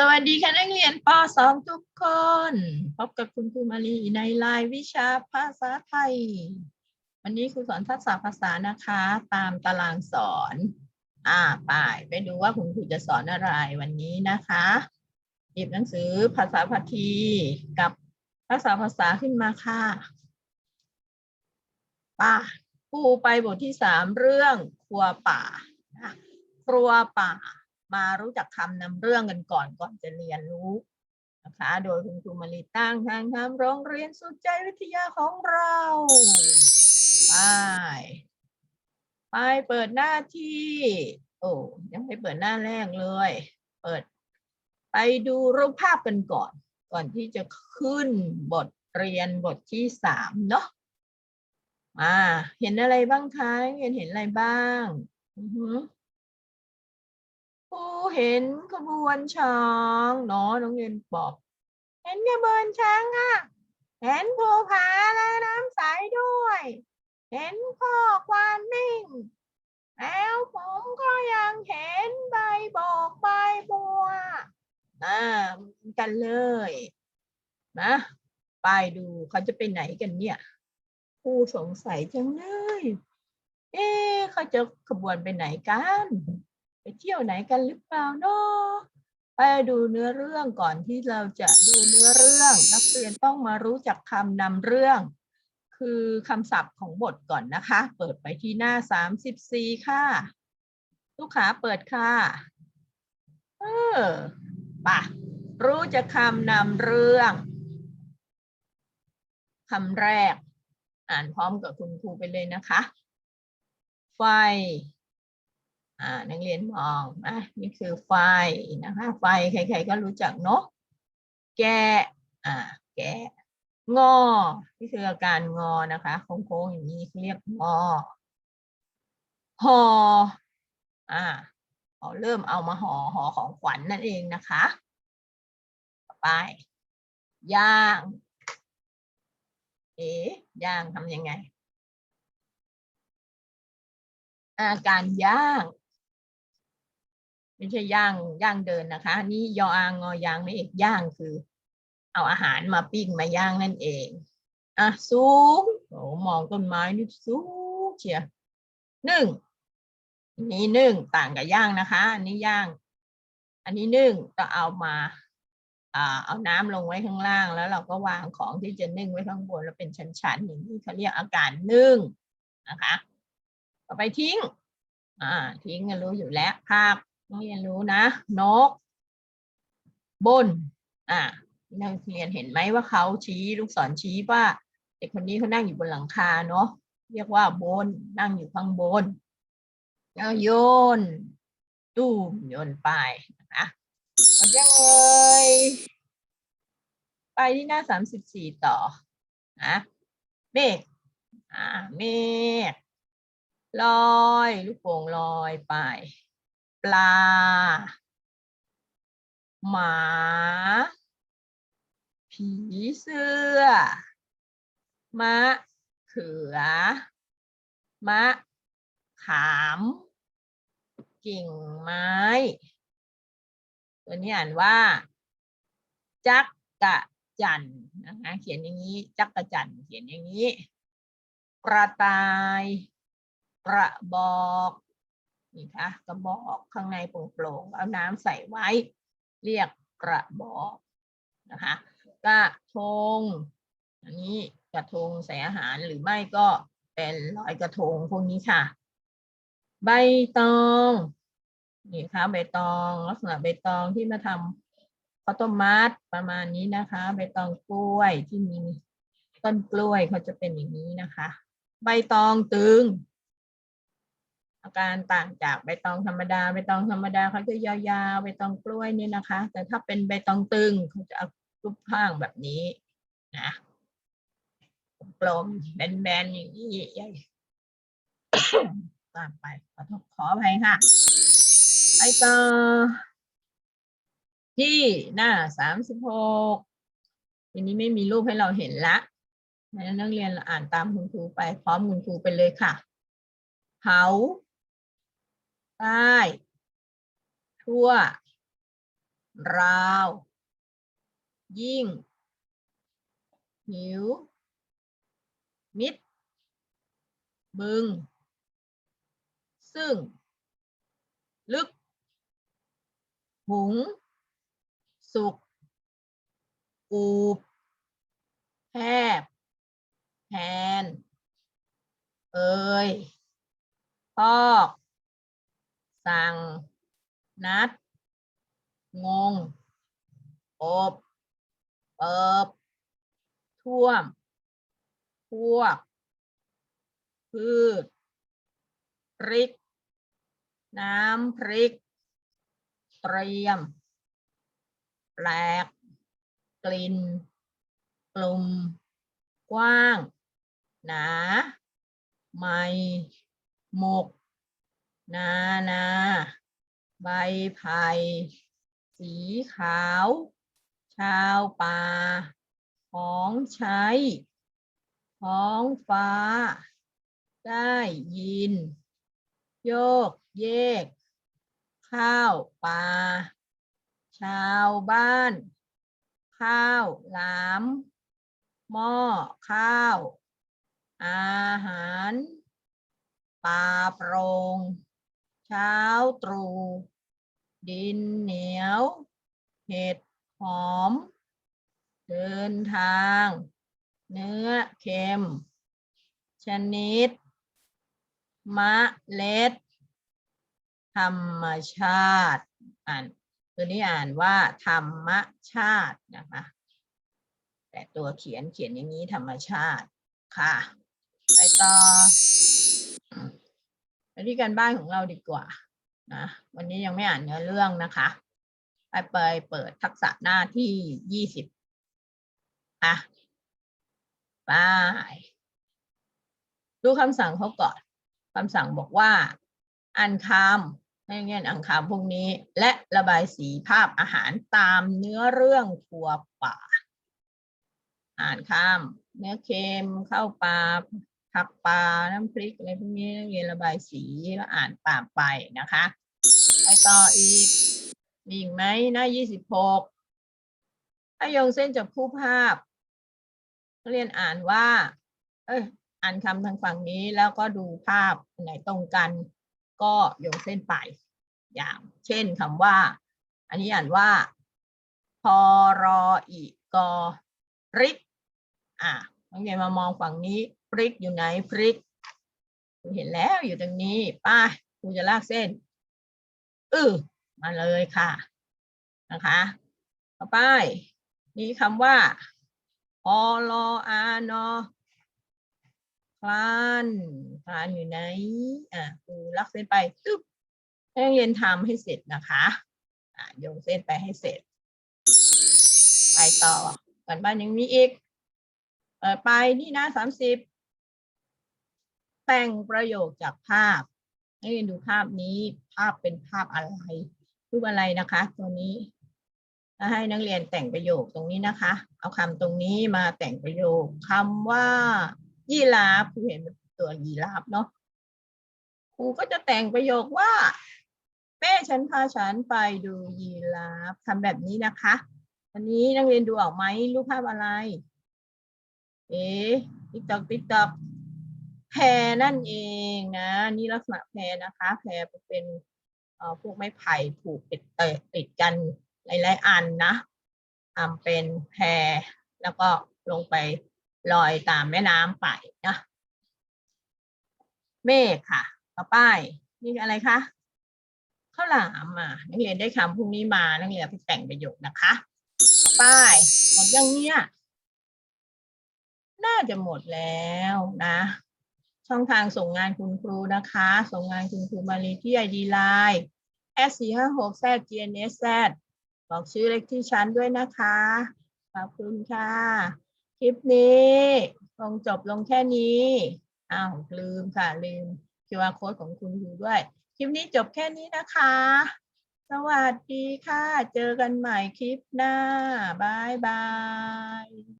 สวัสดีค่ะนักเรียนป .2 ทุกคน พบกับคุณครูมาลีในรายวิชาภาษาไทย วันนี้ครูสอนทักษะภาษานะคะ ตามตารางสอน อ่าไปไปดูว่าคุณครูจะสอนอะไรวันนี้นะคะหยิบหนังสือภาษาพาทีกับภาษาภาษาขึ้นมาค่ะป่าครูไปบทที่สามเรื่องครัวป่าครัวป่า มารู้จักคำนำเรื่องกันก่อนก่อนจะเรียนรู้นะคะ โดยคุณครูมาริตั้งทางทำโรงเรียนสุดใจวิทยาของเราไปไปเปิดหน้าที่ โอ้ยังไม่เปิดหน้าแรกเลย เปิด ไปดูรูปภาพกันก่อน ก่อนที่จะขึ้นบทเรียนบทที่สามเนาะมาเห็นอะไรบ้างคะเห็นเห็นอะไรบ้าง อือ ผู้เห็นขบวนช้างเนาะน้องเรียนบอก เห็นขบวนช้างอะ เห็นภูผาและน้ำใสด้วย เห็นพ่อกวานนิ่ง แล้วผมก็ยังเห็นใบบอกใบบัวอ่าเหมือนกันเลยนะไปดูเขาจะไปไหนกันเนี่ยผู้สงสัยจังเลย เอ๊เขาจะขบวนไปไหนกัน เที่ยวไหนกันหรือเปล่าเนาะไปดูเนื้อเรื่องก่อนที่เราจะดูเนื้อเรื่อง นักเรียนต้องมารู้จักคำนำเรื่อง คือคำศัพท์ของบทก่อนนะคะ เปิดไปที่หน้าสามสิบสี่ค่ะ ลูกค้าเปิดค่ะเออปะรู้จักคำนำเรื่องคำแรก อ่านพร้อมกับคุณครูไปเลยนะคะ ไฟ นักเรียนมองอะนี่คือไฟนะคะ ไฟใครๆก็รู้จักเนาะแกะอ่าแกะงอนี่คืออาการงอนะคะโค้งๆอย่างนี้เรียกงอหออ่าเอเริ่มเอามาห่อห่อของขวัญนนั่นเองนะคะต่อไปย่าง เอ๋ย่างทำยังไงอาการย่าง ไม่ใช่ย่างย่างเดินนะคะ นี่ยออางงอยางไม่เอกย่างคือ เอาอาหารมาปิ้งมาย่างนั่นเอง อะสูงโอ้มองต้นไม้นี่สูงเชียหนึ่งอันนี้หนึ่งต่างกับย่างนะคะ อันนี้ย่าง อันนี้หนึ่งก็เอามาอ่าเอาน้ำลงไว้ข้างล่างแล้วเราก็วางของที่จะนึ่งไว้ข้างบนแล้วเป็นชั้นๆอย่างนี้เขาเรียกอาการนึ่งนะคะ ต่อไปทิ้ง อ่า ทิ้งก็รู้อยู่แล้วภาพ ต้องเรียนรู้นะ นก บน อ่านักเรียนเห็นไหมว่าเขาชี้ลูกศรชี้ว่าเด็กคนนี้เขานั่งอยู่บนหลังคาเนาะเรียกว่าบนนั่งอยู่ข้างบนแล้วโยนตู้มโยนไปนะคะเอายังเอ่ยไปที่หน้าสามสิบสี่ต่อนะเมฆอ่าเมฆลอย ลูกโป่งลอยไป ปลา หมา ผีเสื้อ มะ เขือ มะ ขาม กิ่งไม้ ตัวนี้อ่านว่า จักกะจันนะคะเขียนอย่างนี้ จักกะจันเขียนอย่างนี้ กระต่าย กระบอก นี่ค่ะกระบอกข้างในโปร่งๆเอาน้ำใส่ไว้ เรียกกระบอกนะคะกระทงอันนี้กระทงใส่อาหารหรือไม่ก็เป็นลอยกระทงพวกนี้ค่ะ ใบตองนี่ค่ะใบตองลักษณะใบตองที่มาทำข้าวต้มมัดประมาณนี้นะคะ ใบตองกล้วยที่มีต้นกล้วยเขาจะเป็นอย่างนี้นะคะ ใบตองตึง อาการต่างจากใบตองธรรมดาใบตองธรรมดาเขาจะยาวๆใบตองกล้วยนี่นะคะ แต่ถ้าเป็นใบตองตึงเขาจะเอารูปข้างแบบนี้นะกลมแบนๆอย่างนี้ใหญ่ตามไปขอขออภัยค่ะไปต่อที่หน้าสามสิบหกทีนี้ไม่มีรูปให้เราเห็นละนนักเรียนอ่านตามคุณครูไปพร้อมคุณครูไปเลยค่ะ เผา ใต้ทั่ว ราว ยิ่ง หิว มิด บึง ซึ่ง ลึก หุง สุก อูบแทบแทนเอ่ยพอก สั่ง นัด งง อบเปิบท่วม พวก พืช พริก น้ำพริก เตรียม แปลก กลิ่น กลุ่ม กว้าง หนา ใหม่ หมก นานา ใบไผ่สีขาว ชาวป่า ของใช้ท้องฟ้า ได้ยิน โยกเยก ข้าวปลาชาวบ้าน ข้าวหลาม หม้อข้าว อาหารป่าโปรง เช้าตรู่ดินเหนียว เห็ดหอม เดินทาง เนื้อเค็ม ชนิด มะเล็ด ธรรมชาติ อ่านตัวนี้อ่านว่า ธรรมชาตินะคะแต่ตัวเขียนเขียนอย่างนี้ธรรมชาติค่ะ ไปต่อ ไปที่การบ้านของเราดีกว่านะวันนี้ยังไม่อ่านเนื้อเรื่องนะคะ ไปเปิดเปิดทักษะหน้าที่ยี่สิบอะไปดูคำสั่งเขาก่อนคำสั่งบอกว่าอ่านคำให้เงี้ยอ่านคำพวกนี้ และระบายสีภาพอาหารตามเนื้อเรื่องทัวป่า อ่านคำเนื้อเค็มเข้าปลา ผักปลา น้ำพริกอะไรพวกนี้เรียนระบายสีแล้วอ่านตามไปนะคะไปต่ออีกมีอีกไหมหน้ายี่สิบหกถ้าโยงเส้นจับคู่ภาพเรียนอ่านว่า เอ้ยอ่านคำทางฝั่งนี้แล้วก็ดูภาพอันไหนตรงกัน ก็โยงเส้นไป อย่าง เช่นคำว่า อันนี้อ่านว่าพอรออีกอริกอะน้องเรียนมามองฝั่งนี้ พริกอยู่ไหนพริกครูเห็นแล้วอยู่ตรงนี้ป้าครูจะลากเส้นเออมาเลยค่ะนะคะต่อไป นี่คำว่าอรออานอคลานคลานอยู่ไหนอะครูลากเส้นไปตึ๊บให้เรียนทำให้เสร็จนะคะอะโยงเส้นไปให้เสร็จ ไปต่อกันบ้านยังมีอีกเปิดไปนี่นะสามสิบ แต่งประโยคจากภาพ ให้เรียนดูภาพนี้ภาพเป็นภาพอะไรรูปอะไรนะคะตัวนี้ให้นักเรียนแต่งประโยคตรงนี้นะคะ เอาคำตรงนี้มาแต่งประโยคคำว่ายีราฟครูเห็นตัวยีราฟเนาะครูก็จะแต่งประโยคว่าแม่ฉันพาฉันไปดูยีราฟทำแบบนี้นะคะอันนี้นักเรียนดูออกไหมรูปภาพอะไร เอ๊ติ๊กตอกติ๊กตอก แพรนั่นเองนะนี่ลักษณะแพรนะคะ แพรเป็นพวกไม้ไผ่ผูกติดติดกันหลายๆอันนะทำเป็นแพรแล้วก็ลงไปลอยตามแม่น้ำไปนะเมฆค่ะ ต่อไปนี่อะไรคะข้าวหลามอะนักเรียนได้คำพวกนี้มานักเรียนไปแต่งประโยคนะคะต่อไปหมดยังเนี่ยน่าจะหมดแล้วนะ ช่องทางส่งงานคุณครูนะคะ ส่งงานคุณครูมาลีที่ไอดีไลน์ s 4 5 6 z g n s z บอกชื่อเลขที่ชั้นด้วยนะคะ ขอบคุณค่ะ คลิปนี้ลงจบลงแค่นี้อ้าวลืมค่ะ ลืม QR code ของคุณครูด้วย คลิปนี้จบแค่นี้นะคะ สวัสดีค่ะ เจอกันใหม่คลิปหน้าบายบาย